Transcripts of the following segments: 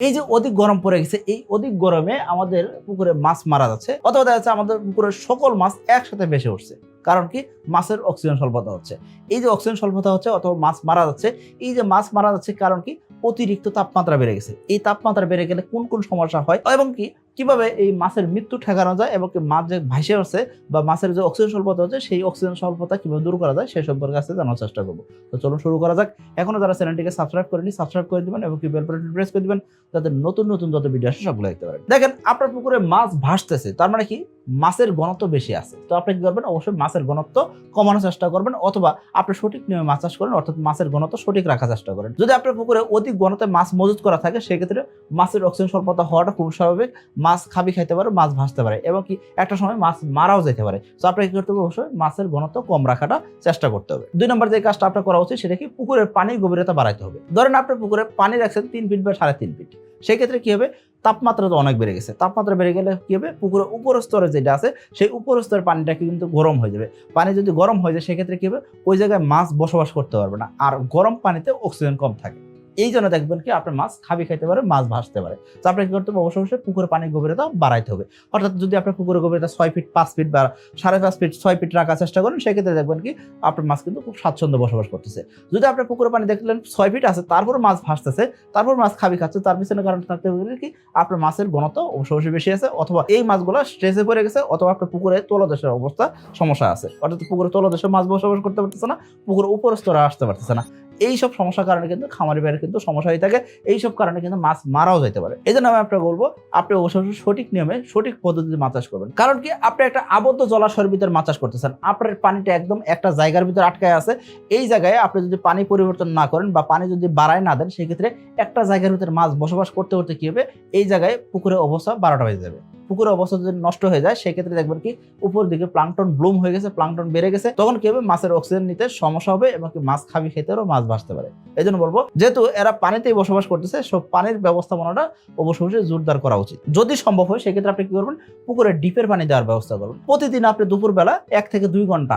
এই যে অধিক গরম পড়ে গেছে, এই অধিক গরমে আমাদের পুকুরে মাছ মারা যাচ্ছে, অথবা দেখা যাচ্ছে আমাদের পুকুরের সকল মাছ একসাথে বেসে উঠছে। কারণ কি? মাছের অক্সিজেন স্বল্পতা হচ্ছে। এই যে অক্সিজেন স্বল্পতা হচ্ছে অথবা মাছ মারা যাচ্ছে, এই যে মাছ মারা যাচ্ছে কারণ কি? অতিরিক্ত তাপমাত্রা বেড়ে গেছে। এই তাপমাত্রা বেড়ে গেলে কোন কোন সমস্যা হয়? এবং কি? কীভাবে এই মাছের মৃত্যু ঠেকানো যায় এবং মাছ যে ভাসে আসছে বা মাছের যে অক্সিজেন স্বল্পতা হচ্ছে, সেই অক্সিজেন স্বল্পতা কীভাবে দূর করা যায়, সেই সম্পর্কে আজকে জানার চেষ্টা করব। তো চলুন শুরু করা যাক। এখনও যারা চ্যানেলটিকে সাবস্ক্রাইব করেনি সাবস্ক্রাইব করে দিবেন এবং কি বেল বাটন প্রেস করে দিবেন, যাতে নতুন নতুন যত ভিডিও আসে সবগুলো দেখতে পারেন। দেখেন, আপনার পুকুরে মাছ ভাসতেছে, তার মানে কি? মাছের ঘনত্ব বেশি আছে। তো আপনি কি করবেন? অবশ্যই মাছের ঘনত্ব কমানোর চেষ্টা করবেন অথবা আপনি সঠিক নিয়মে মাছ চাষ করেন, অর্থাৎ মাছের ঘনত্ব সঠিক রাখার চেষ্টা করেন। যদি আপনার পুকুরে অধিক ঘনত্বে মাছ মজুত করা থাকে, সেক্ষেত্রে মাছের অক্সিজেন স্বল্পতা হওয়াটা খুব স্বাভাবিক। মাছ খাবি খাইতে পারে, মাছ ভাসতে পারে। এবং কি একটা সময় মাছ মারাও যেতে পারে। তো আপনাকে কি করতে হবে? অবশ্যই মাছের ঘনত্ব কম রাখাটা চেষ্টা করতে হবে। দুই নম্বর যে কাজটা আপনার করা উচিত, সেটা কি পুকুরের পানির গভীরতা বাড়াইতে হবে। ধরেন আপনার পুকুরে পানি রাখছেন তিন ফিট বা সাড়ে তিন ফিট। সেই ক্ষেত্রে কি হবে? তাপমাত্রা তো অনেক বেড়ে গেছে। তাপমাত্রা বেড়ে গেলে কী হবে? পুকুরের উপর স্তরে যেটা আছে, সেই উপর স্তরের পানিটা কিন্তু গরম হয়ে যাবে। পানি যদি গরম হয়ে যায়, সেক্ষেত্রে কি হবে? ওই জায়গায় মাছ বসবাস করতে পারবে না। আর গরম পানিতে অক্সিজেন কম থাকে। এই জন্য দেখবেন কি আপনার মাছ খাবি খাইতে পারে, মাছ ভাসতে পারে। তো আপনাকে কি করতে হবে? অবশ্যই অবশ্যই পুকুরের পানির গভীরতা বাড়াইতে হবে। অর্থাৎ যদি আপনার পুকুরের গভীরতা ছয় ফিট পাঁচ ফিট বা সাড়ে পাঁচ ফিট ছয় ফিট রাখার চেষ্টা করেন, সেক্ষেত্রে দেখবেন কি আপনার মাছ কিন্তু খুব স্বাচ্ছন্দ্য বসবাস করতেছে। যদি আপনার পুকুরের পানি দেখলেন ছয় ফিট আছে, তারপর মাছ ভাসতেছে, তারপর মাছ খাবি খাচ্ছে, তার পিছনে কারণ থাকতে পারে কি আপনার মাছের ঘনত্ব অবশ্য অবশ্যই বেশি আছে, অথবা এই মাছগুলো স্ট্রেসে পড়ে গেছে, অথবা আপনার পুকুরে তলদেশের অবস্থা সমস্যা আছে। অর্থাৎ পুকুরে তলদেশে মাছ বসবাস করতে পারতেছে না পুকুরে উপর স্তরে আসতে পারতেছে না। এইসব সমস্যার কারণে কিন্তু খামারি বাইরে কিন্তু সমস্যা হয়ে থাকে, এইসব কারণে কিন্তু মাছ মারাও যেতে পারে। এই জন্য আমি আপনাকে বলব, আপনি অবশ্যই সঠিক নিয়মে, সঠিক পদ্ধতিতে মাছ চাষ করবেন। কারণ কি, আপনি একটা আবদ্ধ জলাশয়ের ভিতরে মাছ চাষ করতেছেন, আপনার পানিটা একদম একটা জায়গার ভিতরে আটকায় আছে, এই জায়গায় আপনি যদি পানি পরিবর্তন না করেন বা পানি যদি বাড়ায় না দেন, সেক্ষেত্রে একটা জায়গার ভিতরে মাছ বসবাস করতে করতে কি হবে? এই জায়গায় পুকুরের অবস্থা বারোটা হয়ে যাবে। পুকুরের অবস্থা যদি নষ্ট হয়ে যায়, সেক্ষেত্রে দেখবেন কি উপর দিকে প্লাংটন ব্লুম হয়ে গেছে, প্লাংটন বেড়ে গেছে। তখন কি হবে? মাছের অক্সিজেন নিতে সমস্যা হবে এবং কি মাছ খাবি খেতেও মাছ ভাসতে পারে। এই জন্য বলব, যেহেতু এরা পানিতেই বসবাস করতেছে সব পানির ব্যবস্থাপনাটা অবশ্যই অবশ্যই জোরদার করা উচিত। যদি সম্ভব হয়, সেক্ষেত্রে আপনি কি করবেন? পুকুরে ডিপের পানি দেওয়ার ব্যবস্থা করবেন। প্রতিদিন আপনি দুপুরবেলা এক থেকে দুই ঘণ্টা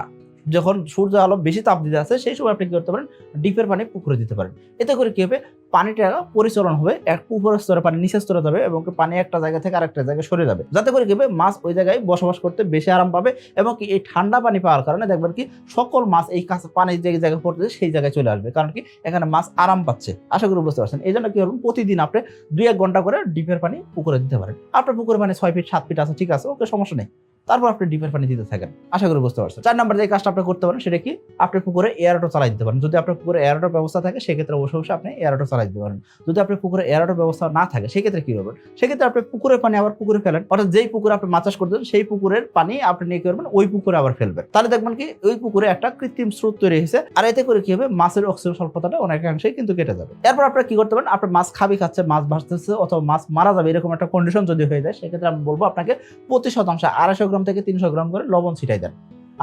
যখন সূর্য আলো বেশি তাপ দিতে আছে সেই সময় আপনি কি করতে পারেন? ডিপের পানি পুকুরে দিতে পারেন। এতে করে কি হবে? পানিটা পরিচালন হবে, এক উপর স্তরে পানি নিচের স্তরে যাবে এবং পানি একটা জায়গা থেকে আরেকটা জায়গায় সরে যাবে। যাতে করে কি হবে? মাছ ওই জায়গায় বসবাস করতে বেশি আরাম পাবে এবং কি এই ঠান্ডা পানি পাওয়ার কারণে দেখবেন কি সকল মাছ এই কাছে পানি যে জায়গায় পড়তেছে, সেই জায়গায় চলে আসবে। কারণ কি এখানে মাছ আরাম পাচ্ছে। আশা করি বুঝতে পারছেন। এই জন্য কি করবেন? প্রতিদিন আপনি দুই এক ঘণ্টা করে ডিপের পানি পুকুরে দিতে পারেন। আপনার পুকুরে পানি ছয় ফিট, সাত ফিট আছে, ঠিক আছে, ওকে, সমস্যা নেই। তারপর আপনি ডিপের পানি দিতে থাকেন। আশা করি বুঝতে পারছেন। চার নাম্বার যে কাজটা আপনি করতে পারেন সেটা কি? আপনি পুকুরে এয়ারটো চালাই দিতে পারেন। যদি আপনার পুকুরে এয়ারটোর ব্যবস্থা থাকে, সেক্ষেত্রে অবশ্যই অবশ্যই আপনি এয়ারটো চালাই দিতে পারেন। যদি আপনার পুকুরে এয়ারটোর ব্যবস্থা না থাকে, সেক্ষেত্রে কি করবেন? সেক্ষেত্রে আপনি পুকুরের পানি আবার পুকুরে ফেলেন। অর্থাৎ যেই পুকুরে আপনি মাছ চাষ করতেন সেই পুকুরের পানি আপনি নিয়ে করবেন? ওই পুকুরে আবার ফেলবেন। তাহলে দেখবেন কি, ওই পুকুরে একটা কৃত্রিম স্রোত তৈরি হয়েছে, আর এতে করে কি হবে? মাছের অক্সিজেন স্বল্পতাটা অনেকাংশেই কিন্তু কেটে যাবে। এরপর আপনার কি করতে পারেন? আপনার মাছ খাবি খাচ্ছে, মাছ ভাসতেছে অথবা মাছ মারা যাবে, এরকম একটা কন্ডিশন যদি হয়ে যায়, সেক্ষেত্রে আমি বলব আপনাকে প্রতি শতাংশ আড়াইশো গ্রাম থেকে তিনশো গ্রাম করে লবণ ছিটাই দেন।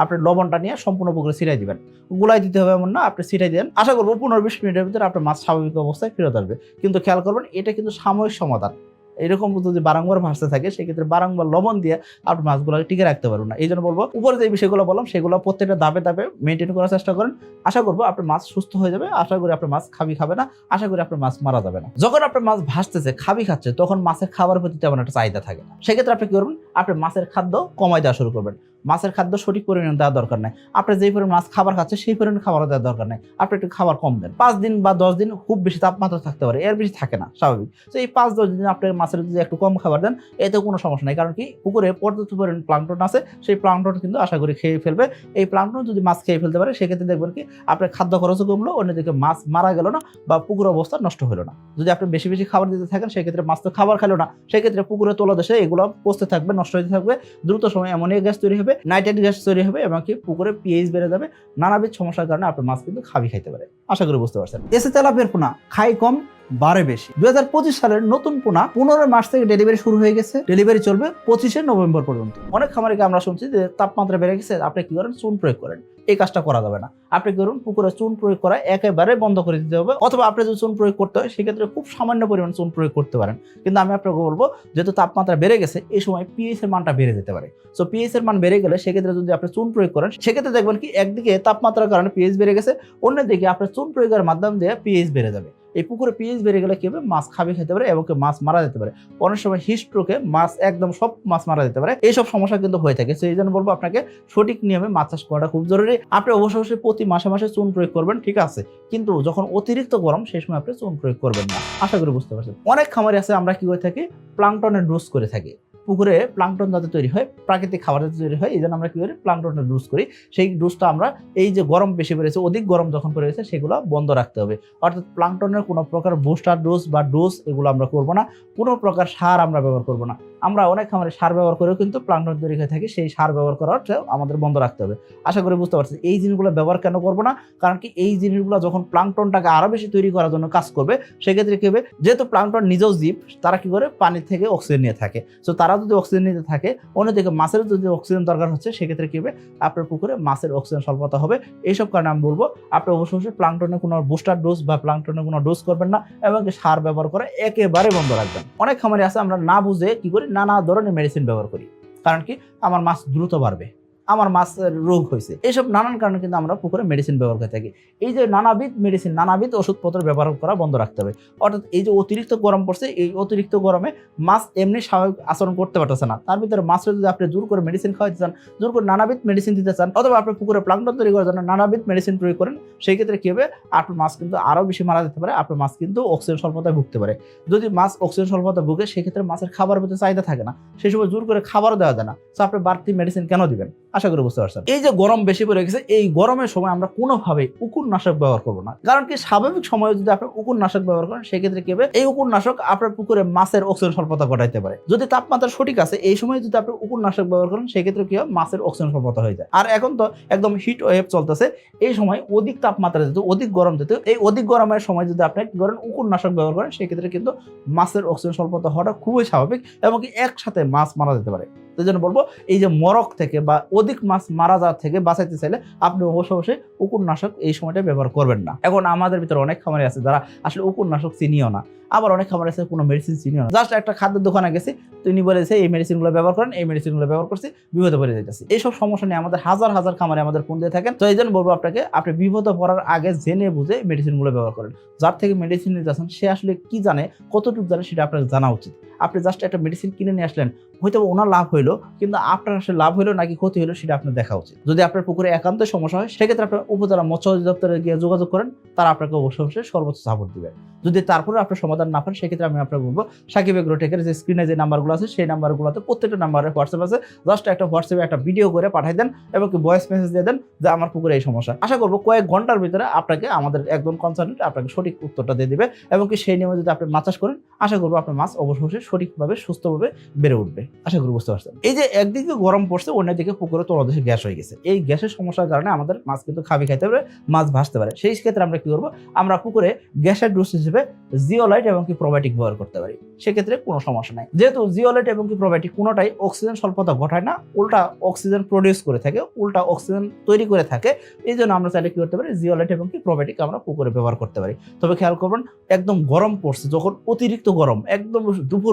আপনি লবণটা নিয়ে সম্পূর্ণ পুকুরে ছিটাই দিবেন। গুলাই দিতে হবে এমন না, আপনি ছিটাই দেন আশা করব পনেরো বিশ মিনিটের ভিতরে আপনার মাছ স্বাভাবিক অবস্থায় ফেরত আসবে। কিন্তু খেয়াল করবেন, এটা কিন্তু সাময়িক সমাধান। এরকম যদি বারংবার ভাসতে থাকে, সেক্ষেত্রে বারংবার লবণ দিয়ে আপনি মাছগুলোকে টিকে রাখতে পারবেন না। এই জন্য বলব, উপরে যে বিষয়গুলো বললাম, সেগুলো প্রত্যেকটা দাবে দাবে মেনটেন করার চেষ্টা করেন। আশা করব আপনার মাছ সুস্থ হয়ে যাবে। আশা করি আপনার মাছ খাবি খাবে না। আশা করি আপনার মাছ মারা যাবে না। যখন আপনার মাছ ভাসতেছে, খাবি খাচ্ছে, তখন মাছের খাবার প্রতি তেমন একটা চাহিদা থাকে না। সেক্ষেত্রে আপনি কি করবেন? আপনি মাছের খাদ্য কমাই দেওয়া শুরু করবেন। মাছের খাদ্য সঠিক পরিমাণে দেওয়া দরকার নাই। আপনি যেই পরিমাণ মাছ খাবার খাচ্ছে সেই পরিমাণ খাবার দেওয়ার দরকার নাই। আপনি একটু খাবার কম দেন। পাঁচ দিন বা দশ দিন খুব বেশি তাপমাত্রা থাকতে পারে। এর বেশি থাকে না, স্বাভাবিক। তো এই পাঁচ, দশ দিন আপনি মাছের যদি একটু কম খাবার দেন, এতে কোনো সমস্যা নেই। কারণ কি? পুকুরে পর্যাপ্ত পরিমাণ প্লাংটন আছে। সেই প্লাংটন কিন্তু আশা করি খেয়ে ফেলবে। এই প্লাংটন যদি মাছ খেয়ে ফেলতে পারে, সেক্ষেত্রে দেখবেন কি? আপনার খাদ্য খরচও কমলো, অন্যদিকে মাছ মারা গেল না বা পুকুর অবস্থা নষ্ট হলো না। যদি আপনি বেশি বেশি খাবার দিতে থাকেন, সেক্ষেত্রে মাছ তো খাবার খেলো না। সেক্ষেত্রে পুকুরে তোলা দেশে এগুলো পচতে থাকবে, নষ্ট হতে থাকবে। দ্রুত সময় অ্যামোনিয়া গ্যাস তৈরি হবে নাইট্রেট গ্যাস তৈরি হবে এবং কি পুকুরে পিএইচ বেড়ে যাবে, নানাবিধ সমস্যার কারণে আপনার মাছ কিন্তু খাবি খাইতে পারে। আশা করি বুঝতে পারছেন। এসে তেলাপের পোনা, খাই কম বারে বেশি। দুই হাজার পঁচিশ সালের নতুন পোনা পনেরো মাস থেকে ডেলিভারি শুরু হয়ে গেছে। ডেলিভারি চলবে পঁচিশে নভেম্বর পর্যন্ত। অনেক খামারিকে আমরা শুনছি যে তাপমাত্রা বেড়ে গেছে, আপনি কি করেন? চুন প্রয়োগ করেন। এই কাজটা করা যাবে না। আপনি করুন পুকুরে চুন প্রয়োগ করা একেবারে বন্ধ করে দিতে হবে অথবা আপনি যদি চুন প্রয়োগ করতে হয়, সেক্ষেত্রে খুব সামান্য পরিমাণ চুন প্রয়োগ করতে পারেন। কিন্তু আমি আপনাকে বলব, যেহেতু তাপমাত্রা বেড়ে গেছে, এই সময় পিএইচ এর মানটা বেড়ে যেতে পারে। সো পিএইচ এর মান বেড়ে গেলে সেক্ষেত্রে যদি আপনি চুন প্রয়োগ করেন, সেক্ষেত্রে দেখবেন কি একদিকে তাপমাত্রার কারণে পিএইচ বেড়ে গেছে, অন্যদিকে আপনার চুন প্রয়োগের মাধ্যম দিয়ে পিএইচ বেড়ে যাবে। এই পুকুরে পিএইচ বেড়ে গেলে কি হবে? মাছ খাবে, খেতে পারে এবং মাছ মারা যেতে পারে। অনেক সময় হিস্ট্রোকে মাছ একদম সব মাছ মারা যেতে পারে। এইসব সমস্যা কিন্তু হয়ে থাকে। সেই জন্য বলব আপনাকে সঠিক নিয়মে মাছ চাষ করাটা খুব জরুরি। আপনি অবশ্যই অবশ্যই প্রতি মাসে মাসে চুন প্রয়োগ করবেন, ঠিক আছে? কিন্তু যখন অতিরিক্ত গরম, সেই সময় আপনি চুন প্রয়োগ করবেন না। আশা করি বুঝতে পারছেন। অনেক খামারি আছে, আমরা কি করে থাকি? প্লাংটনের ডোজ করে থাকি। পুকুরে প্লাংটন যাতে তৈরি হয়, প্রাকৃতিক খাবার যাতে তৈরি হয়, এই জন্য আমরা কি করি প্লাংটনের ডোজ করি। সেই ডোজটা আমরা এই যে গরম বেশি বেড়েছে অধিক গরম যখন পড়েছে, সেগুলো বন্ধ রাখতে হবে। অর্থাৎ প্লাংটনের কোনো প্রকার বুস্টার ডোজ বা ডোজ এগুলো আমরা করব না। কোনো প্রকার সার আমরা ব্যবহার করব না। আমরা অনেক খামারে সার ব্যবহার করেও কিন্তু প্লাংটন তৈরি হয়ে থাকি, সেই সার ব্যবহার করাটা আমাদের বন্ধ রাখতে হবে। আশা করি বুঝতে পারছি এই জিনিসগুলো ব্যবহার কেন করব না? কারণ কি এই জিনিসগুলো যখন প্লাংটনটাকে আরও বেশি তৈরি করার জন্য কাজ করবে, সেক্ষেত্রে কী হবে, যেহেতু প্লাংটন নিজেও জীব, তারা কি করে, পানি থেকে অক্সিজেন নিয়ে থাকে। তো তারা যদি অক্সিজেন নিতে থাকে, অন্যদিকে মাছের যদি অক্সিজেন দরকার হচ্ছে, সেক্ষেত্রে কী হবে? আপনার পুকুরে মাছের অক্সিজেন স্বল্পতা হবে। এইসব কারণে আমি বলব আপনি অবশ্যই অবশ্যই প্লাংটনে কোনো বুস্টার ডোজ বা প্লাংটনে কোনো ডোজ করবেন না এবং সার ব্যবহার করে একেবারে বন্ধ রাখবেন। অনেক খামারে আছে, আমরা না বুঝে কী করি? নানা ধরনের মেডিসিন ব্যবহার করি। কারণ কি? আমার মাছ দ্রুত বাড়বে। আমার মাছের রোগ হয়েছে। এইসব নানান কারণে কিন্তু আমরা পুকুরে মেডিসিন ব্যবহার করে থাকি। এই যে নানাবিধ মেডিসিন নানাবিধ ওষুধপত্র ব্যবহার করা বন্ধ রাখতে হবে। অর্থাৎ এই যে অতিরিক্ত গরম পড়ছে, এই অতিরিক্ত গরমে মাছ এমনি স্বাভাবিক আচরণ করতে পারতেছে না। তার ভিতরে মাছের যদি আপনি জোর করে মেডিসিন খাওয়াতে চান, জোর করে নানাবিধ মেডিসিন দিতে চান, অথবা আপনি পুকুরে প্লাংটন তৈরি করার জন্য নানাবিধ মেডিসিন প্রয়োগ করেন, সেই ক্ষেত্রে কি হবে? আপনার মাছ কিন্তু আরও বেশি মারা যেতে পারে, আপনার মাছ কিন্তু অক্সিজেন স্বল্পতায় ভুগতে পারে। যদি মাছ অক্সিজেন স্বল্পতা ভুগে সেক্ষেত্রে মাছের খাবার প্রতি চাহিদা থাকে না। সেই সময় জোর করে খাবারও দেওয়া যায় না। তো আপনি বাড়তি মেডিসিন কেন দিবেন? আশা করি বুঝতে পারছেন। এই যে গরম বেশি পড়ে গেছে, এই গরমের সময় আমরা কোনোভাবেই উকুর নাশক ব্যবহার করব না। কারণ কি, স্বাভাবিক সময়ে যদি আপনি উকুর নাশক ব্যবহার করেন, সেক্ষেত্রে কি হবে? এই উকুর নাশক আপনার পুকুরে মাছের অক্সিজেন স্বল্পতা ঘটাইতে পারে। যদি তাপমাত্রা সঠিক আছে, এই সময় যদি আপনি উকুর নাশক ব্যবহার করেন, সেক্ষেত্রে কি হয় মাছের অক্সিজেন স্বল্পতা হয়ে যায়। আর এখন তো একদম হিট ওয়েভ চলতেছে, এই সময় অধিক তাপমাত্রা যেত, অধিক গরম যেত, এই অধিক গরমের সময় যদি আপনি কি করেন উকুর নাশক ব্যবহার করেন, সেক্ষেত্রে কিন্তু মাছের অক্সিজেন স্বল্পতা হওয়াটা খুবই স্বাভাবিক এবং একসাথে মাছ মারা যেতে পারে। সেই জন্য বলব, এই যে মরক থেকে বা অধিক মাছ মারা যাওয়ার থেকে বাঁচাইতে চাইলে আপনি অবশ্যই অবশ্যই উকুরনাশক এই সময়টা ব্যবহার করবেন না। এখন আমাদের ভিতরে অনেক খামারি আছে যারা আসলে উকুরনাশক চিনিও না। আবার অনেক খামার আছে কোনো মেডিসিন চিনিও না। জাস্ট একটা খাদ্যের দোকানে গেছি তিনি বলেছে এই মেডিসিনগুলো ব্যবহার করেন, এই মেডিসিনগুলো ব্যবহার করছি, বিপদে পড়ে যেতেছি এইসব সমস্যা নিয়ে আমাদের হাজার হাজার খামারে আমাদের ফোন দিয়ে থাকেন। তো এই জন্য বলব আপনাকে, আপনি বিপদে পড়ার আগে জেনে বুঝে মেডিসিনগুলো ব্যবহার করেন। যার থেকে মেডিসিন নিতে আসেন সে আসলে কি জানে, কতটুকু জানে, সেটা আপনার জানা উচিত। আপনি জাস্ট একটা মেডিসিন কিনে নিয়ে আসলেন হয়তো ওনার লাভ হইল, কিন্তু আপনার আসলে লাভ হইল নাকি ক্ষতি হলো সেটা আপনার দেখা উচিত। যদি আপনার পুকুরে একান্ত সমস্যা হয়, সেক্ষেত্রে আপনার উপজেলা মৎস্য অধিদপ্তরে গিয়ে যোগাযোগ করেন, তারা আপনাকে অবশ্যই অবশ্যই সর্বোচ্চ সাপোর্ট দিবে। যদি তারপরে আপনার সমাধান না পান, সেক্ষেত্রে আমি আপনাকে বলব, সাকিব এগ্রোটেকের যে স্ক্রিনে যে নাম্বারগুলো আছে, সেই নাম্বারগুলোতে প্রত্যেকটা নাম্বারে হোয়াটসঅ্যাপ আছে। জাস্ট একটা হোয়াটসঅ্যাপে একটা ভিডিও করে পাঠাই দেন, এবং কি ভয়েস মেসেজ দিয়ে দেন যে আমার পুকুরে এই সমস্যা। আশা করব কয়েক ঘণ্টার ভিতরে আপনাকে আমাদের একজন কনসালটেন্ট আপনাকে সঠিক উত্তরটা দিয়ে দেবে, এবং কি সেই নিয়মে যদি আপনি মাছ চাষ করেন, আশা করব আপনার মাছ অবশ্যই সঠিকভাবে, সুস্থভাবে বেড়ে উঠবে। আশা করি বুঝতে পারছেন। এই যে একদিকে গরম পড়ছে, অন্যদিকে পুকুরে তলদেশে গ্যাস হয়ে গেছে। এই গ্যাসের সমস্যার কারণে আমাদের মাছ কিন্তু খাবি খাইতে পারে মাছ ভাসতে পারে। সেই ক্ষেত্রে আমরা কি করব? আমরা পুকুরে গ্যাসের ডোজ হিসেবে জিওলাইট এবং কি প্রোবায়োটিক ব্যবহার করতে পারি। সেক্ষেত্রে কোনো সমস্যা নাই। যেহেতু জিওলাইট এবং কি প্রোবায়োটিক কোনোটাই অক্সিজেন স্বল্পতা ঘটায় না, উল্টা অক্সিজেন প্রডিউস করে থাকে, উল্টা অক্সিজেন তৈরি করে থাকে, এই জন্য আমরা চাইলে কি করতে পারি? জিওলাইট এবং কি প্রোবায়োটিক আমরা পুকুরে ব্যবহার করতে পারি। তবে খেয়াল করবেন, একদম গরম পড়ছে, যখন অতিরিক্ত গরম, একদম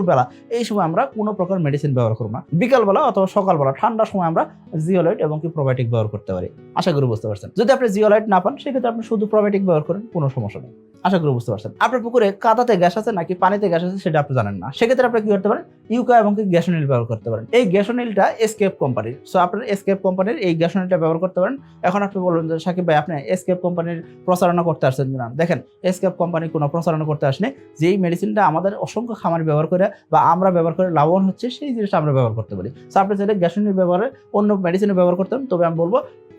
দুপুরবেলা এই সময় আমরা কোনো প্রকার মেডিসিন ব্যবহার করব না। বিকালবেলা অথবা সকালবেলা ঠান্ডার সময় আমরা জিওলাইট এবং কি প্রোবায়োটিক ব্যবহার করতে পারি। আশা করি বুঝতে পারছেন। যদি আপনি জিওলাইট না পান, সেক্ষেত্রে আপনি শুধু প্রোবায়োটিক ব্যবহার করেন, কোনো সমস্যা নেই। আশা করি বুঝতে পারছেন। আপনার পুকুরে কাদাতে গ্যাস আছে নাকি পানিতে গ্যাস আছে, সেটা আপনি জানেন না। সেক্ষেত্রে আপনি কি করতে পারেন? ইউকা এবং কি গ্যাসোনিল ব্যবহার করতে পারেন। এই গ্যাসোনিলটা এসকেপ কোম্পানির সো আপনার এসকেপ কোম্পানির এই গ্যাসোনিলটা ব্যবহার করতে পারেন। এখন আপনি বলুন যে, সাকিব ভাই, আপনি এসকেপ কোম্পানির প্রচারণা করতে আসছেন কিনা? দেখেন এসকেপ কোম্পানি কোনো প্রচারণা করতে আসেনি। যেই মেডিসিনটা আমাদের অসংখ্য খামার ব্যবহার করে বা আমরা ব্যবহার করে লাভবান হচ্ছে, সেই জিনিসটা আমরা ব্যবহার করতে পারি। সো আপনি চাইলে গ্যাসোনিল ব্যবহারে অন্য মেডিসিনের ব্যবহার করতেন তবে আমি বলব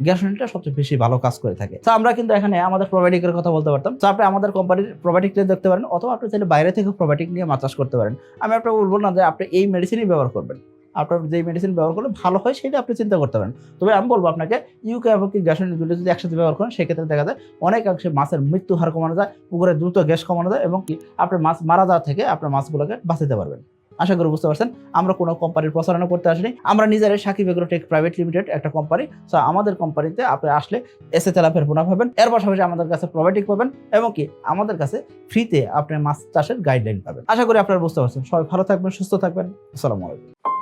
গ্যাসোনিলটা সবচেয়ে বেশি ভালো কাজ করে থাকে। তো আমরা কিন্তু এখানে আমাদের প্রোবায়োটিকের কথা বলতে পারতাম। তো আপনি আমাদের কোম্পানির প্রোবায়োটিক নিয়ে দেখতে পারেন, অথবা আপনি চাইলে বাইরে থেকে প্রোবায়োটিক নিয়ে মাছ চাষ করতে পারেন। আমি আপনাকে বলব না যে আপনি এই মেডিসিনই ব্যবহার করবেন। আপনার যেই মেডিসিন ব্যবহার করলে ভালো হয় সেটা আপনি চিন্তা করতে পারেন। তবে আমি বলব আপনাকে ইউকে এবং কি গ্যাসোনিল দুটো যদি একসাথে ব্যবহার করেন, সেক্ষেত্রে দেখা যায় অনেকাংশে মাছের মৃত্যু হার কমানো যায়, পুকুরে দ্রুত গ্যাস কমানো যায় এবং কি আপনার মাছ মারা যাওয়া থেকে আপনার মাছগুলোকে বাঁচাতে পারবেন। আশা করি বুঝতে পারছেন, আমরা কোনো কোম্পানির প্রচারণা করতে আসিনি। আমরা নিজেরাই সাকিব এগ্রোটেক প্রাইভেট লিমিটেড একটা কোম্পানি সো আমাদের কোম্পানিতে আপনি আসলে এসে তেলাপের পোনা পাবেন। এর পাশাপাশি আমাদের কাছে প্রোবায়োটিক পাবেন এবং কি আমাদের কাছে ফ্রিতে আপনি মাছ চাষের গাইডলাইন পাবেন। আশা করি আপনারা বুঝতে পারছেন। সবাই ভালো থাকবেন, সুস্থ থাকবেন। আসসালামু আলাইকুম।